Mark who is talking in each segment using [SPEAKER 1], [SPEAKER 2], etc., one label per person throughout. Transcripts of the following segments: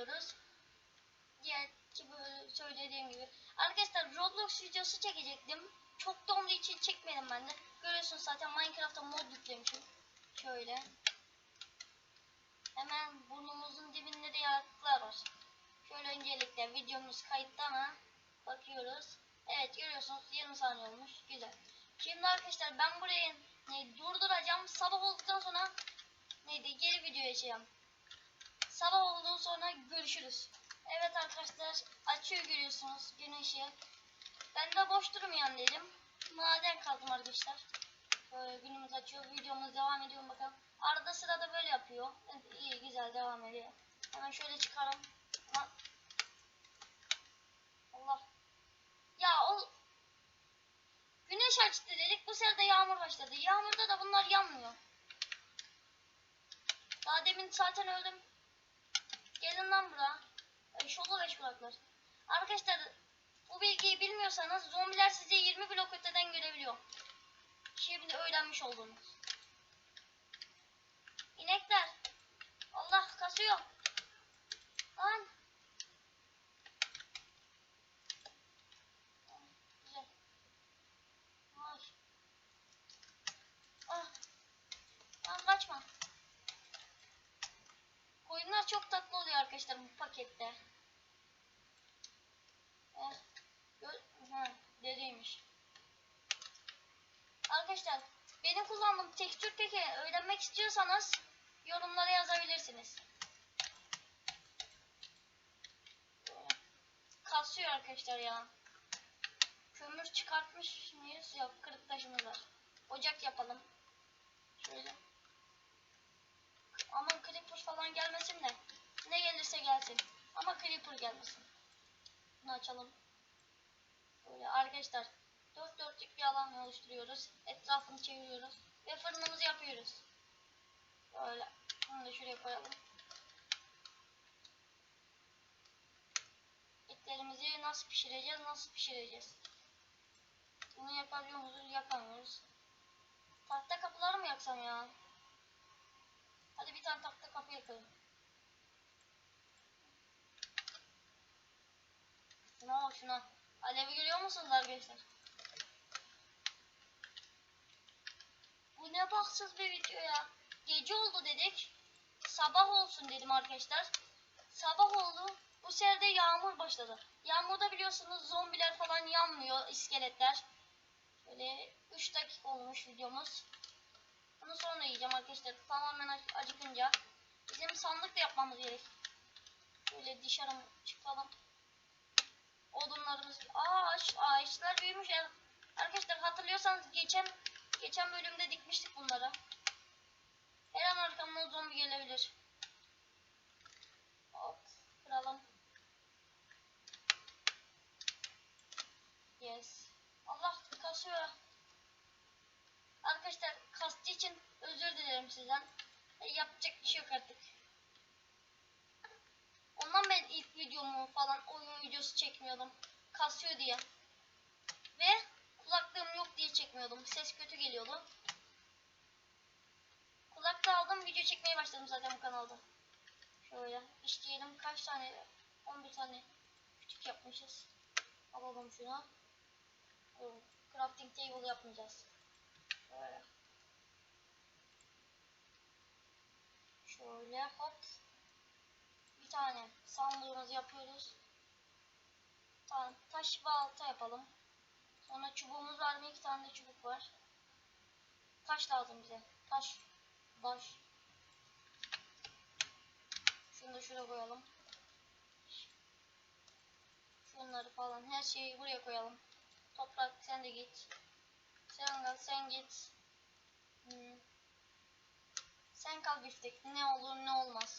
[SPEAKER 1] yapıyoruz. Diğer ki böyle söylediğim gibi. Arkadaşlar Roblox videosu çekecektim. Çok donduğu için çekmedim ben de. Görüyorsunuz zaten Minecraft'a mod yüklemişim. Şöyle. Hemen burnumuzun dibinde de yaratıklar var. Şöyle öncelikle videomuz kayıtta mı? Bakıyoruz. Evet görüyorsunuz 20 saniye olmuş. Güzel. Şimdi arkadaşlar ben burayı ne, durduracağım. Sabah olduktan sonra neydi geri video açacağım. Sabah olduğundan sonra görüşürüz. Evet arkadaşlar açıyor görüyorsunuz gün ışığı. Ben de boş durmayan dedim. Maden kazdım arkadaşlar. Böyle günümüz açıyor. Videomuz devam ediyor bakalım. Arada sırada böyle yapıyor. Evet, iyi güzel devam ediyor. Hemen şöyle çıkarım. Allah. Ya o Güneş açtı dedik. Bu sefer de yağmur başladı. Yağmurda da bunlar yanmıyor. Daha demin zaten öldüm. Gelin lan buraya. Ay, Şolu beş kulaklar. Arkadaşlar bu bilgiyi bilmiyorsanız zombiler sizi 20 blok öteden görebiliyor. Şimdi öğrenmiş oldunuz. İnekler. Allah kasıyor. Lan. Güzel. Ay. Ah. Lan kaçma. Koyunlar çok tatlı oluyor arkadaşlar bu pakette. Gö- Ha, dediymiş. Arkadaşlar benim kullandığım tekstür peki öğrenmek istiyorsanız yorumlara yazabilirsiniz. Kasıyor arkadaşlar ya. Kömür çıkartmış mıyız? Yok kırık taşımız var. Ocak yapalım. Şöyle. Aman creeper falan gelmesin de. Ne gelirse gelsin. Ama creeper gelmesin. Bunu açalım. Böyle arkadaşlar. Dört dörtlük bir alan oluşturuyoruz. Etrafını çeviriyoruz. Ve fırınımızı yapıyoruz. Böyle. Bunu da şuraya koyalım. Etlerimizi nasıl pişireceğiz? Nasıl pişireceğiz? Bunu yapabiliyor muyuz? Yapamıyoruz. Tahta kapıları mı yaksam ya? Hadi bir tane tahta kapı yakalım. Şuna bak şuna. Alevi görüyor musunuz arkadaşlar? Bu ne baksız bir video ya. Gece oldu dedik. Sabah olsun dedim arkadaşlar. Sabah oldu. Bu sefer de yağmur başladı. Yağmurda biliyorsunuz zombiler falan yanmıyor, iskeletler. Böyle 3 dakika olmuş videomuz. Bunu sonra yiyeceğim arkadaşlar. Tamamen ac- acıkınca. Bizim sandık da yapmamız gerek. Böyle dışarı çıkalım. Geçen bölümde dikmiştik bunları. Her an arkamdan zombi gelebilir. Hop kıralım. Yes. Allah kasıyor. Arkadaşlar kastı için özür dilerim sizden. E, yapacak bir şey yok artık. Ondan ben ilk videomu falan oyun videosu çekmiyordum. Kasıyor diye. Ve kulaklığım yok diye çekmiyordum. Ses kötü geliyordu. Kulaklığı aldım video çekmeye başladım zaten bu kanalda. Şöyle işleyelim kaç tane 11 tane küçük yapmışız. Alalım şuna. Crafting table yapmayacağız. Şöyle. Şöyle hop. Bir tane sandığımızı yapıyoruz. Tamam. Taş balta yapalım. Sonra çubuğumuz var mı? İki tane de çubuk var. Taş lazım bize. Taş. Taş. Şunu da şuraya koyalım. Şunları falan her şeyi buraya koyalım. Toprak sen de git. Sen kal sen git. Hmm. Sen kal biftek. Ne olur ne olmaz.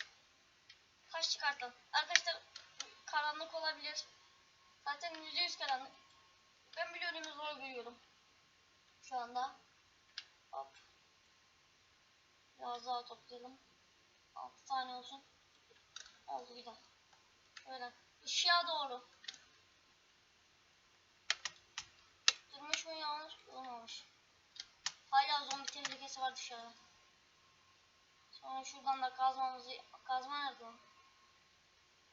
[SPEAKER 1] Kaç çıkartalım. Arkadaşlar karanlık olabilir. Zaten yüzde yüz karanlık. Ben önümü zor görüyorum. Şu anda. Hop. Biraz daha toplayalım. 6 tane olsun. Oldu güzel. Şöyle ışığa doğru. Durmuş mu yağmur? Olmamış. Hala zombi tehlikesi var dışarıda. Sonra şuradan da kazmamızı... Kazma nerede o?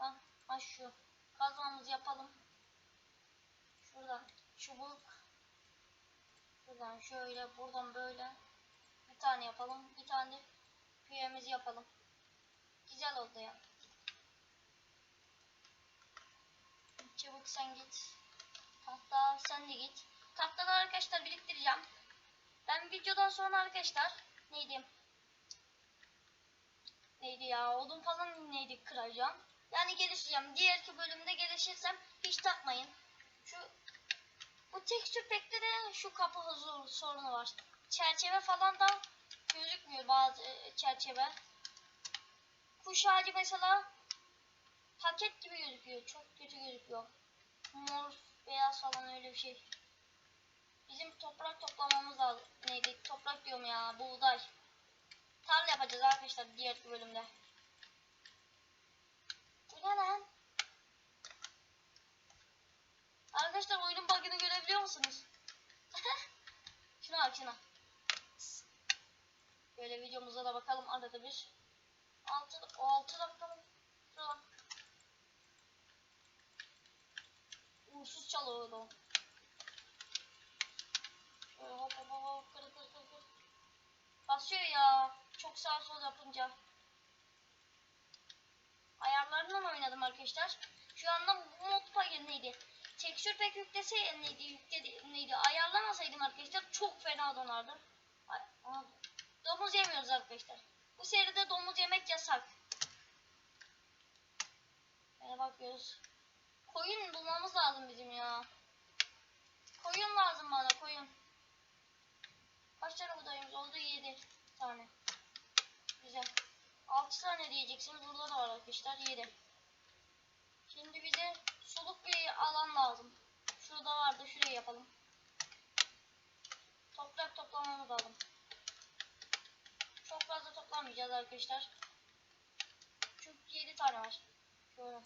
[SPEAKER 1] Ben Şu kazmamızı yapalım. Şuradan çubuk. Şuradan şöyle buradan böyle. Bir tane yapalım. Bir tane de köyemizi yapalım. Güzel oldu ya. Çabuk sen git. Hatta sen de git. Tahtaları arkadaşlar biriktireceğim. Ben videodan sonra arkadaşlar neydi? Neydi ya? Odun falan neydi kıracağım. Yani gelişeceğim. Diğerki bölümde gelişirsem hiç takmayın. Tekstür pekte de şu kapı huzur sorunu var. Çerçeve falan da gözükmüyor bazı e, çerçeve. Kuş ağacı mesela paket gibi gözüküyor. Çok kötü gözüküyor. Mor, beyaz falan öyle bir şey. Bizim toprak toplamamız lazım. Neydi? Toprak diyorum ya. Buğday. Tarla yapacağız arkadaşlar diğer bölümde. Bu ne lan? Arkadaşlar oyunun bug'ını görebiliyor musunuz? şuna bak şuna. Böyle videomuza da bakalım arada bir. 6 o 6 dakika mı? Şuna bak. Uğursuz çalıyor o. Şöyle hop hop hop kır kır kır kır. Basıyor ya. Çok sağ sol yapınca. Ayarlarından oynadım arkadaşlar. Şu anda mod payı neydi? Tekstür pek yüklese neydi? Yükledi, neydi? Ayarlamasaydım arkadaşlar çok fena donardı. Domuz yemiyoruz arkadaşlar. Bu seride domuz yemek yasak. Böyle bakıyoruz. Koyun bulmamız lazım bizim ya. Koyun lazım bana koyun. Kaç tane buğdayımız oldu? 7 tane. Güzel. 6 tane diyeceksiniz. Burada da var arkadaşlar. 7. Şimdi bize soluk bir alan lazım. Şurada vardı. Şurayı yapalım. Toprak toplamamız lazım. Çok fazla toplamayacağız arkadaşlar. Çünkü 7 tane var. Şöyle.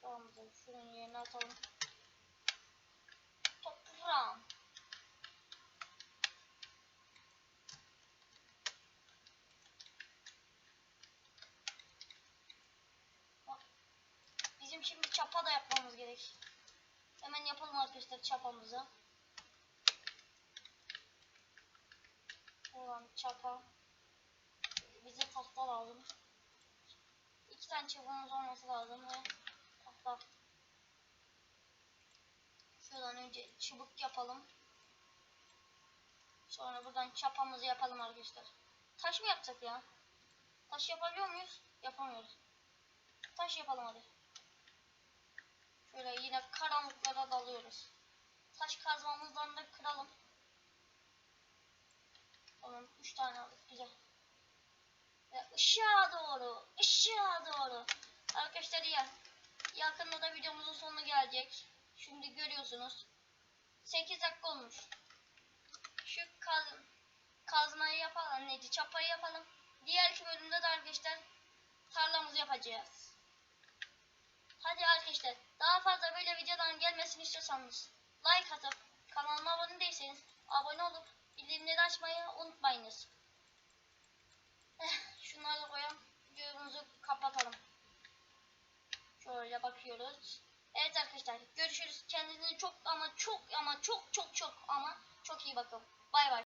[SPEAKER 1] Toprağımızı şunun yerine atalım. Bizim şimdi çapa da yapmamız gerek. Hemen yapalım arkadaşlar çapamızı. Buradan çapa. Bize tahta lazım. İki tane çapamız olması lazım ve tahta. Şuradan önce çubuk yapalım. Sonra buradan çapamızı yapalım arkadaşlar. Taş mı yapsak ya? Taş yapabiliyor muyuz? Yapamıyoruz. Taş yapalım hadi. Şöyle yine karanlıklara dalıyoruz. Taş kazmamızdan da kıralım. Tamam 3 tane aldık güzel. Ve ışığa doğru, ışığa doğru. Arkadaşlar ya yakında da videomuzun sonu gelecek. Şimdi görüyorsunuz. 8 dakika olmuş. Şu kaz, kazmayı yapalım. Neydi? Çapayı yapalım. Diğer iki bölümde de arkadaşlar tarlamızı yapacağız. Hadi arkadaşlar daha fazla böyle videoların gelmesini istiyorsanız like atıp kanalıma abone değilseniz abone olup bildirimleri açmayı unutmayınız. Eh, şunları da koyalım. Videomuzu kapatalım. Şöyle bakıyoruz. Evet arkadaşlar görüşürüz. Kendinize çok ama çok ama çok çok çok ama çok iyi bakın. Bay bay.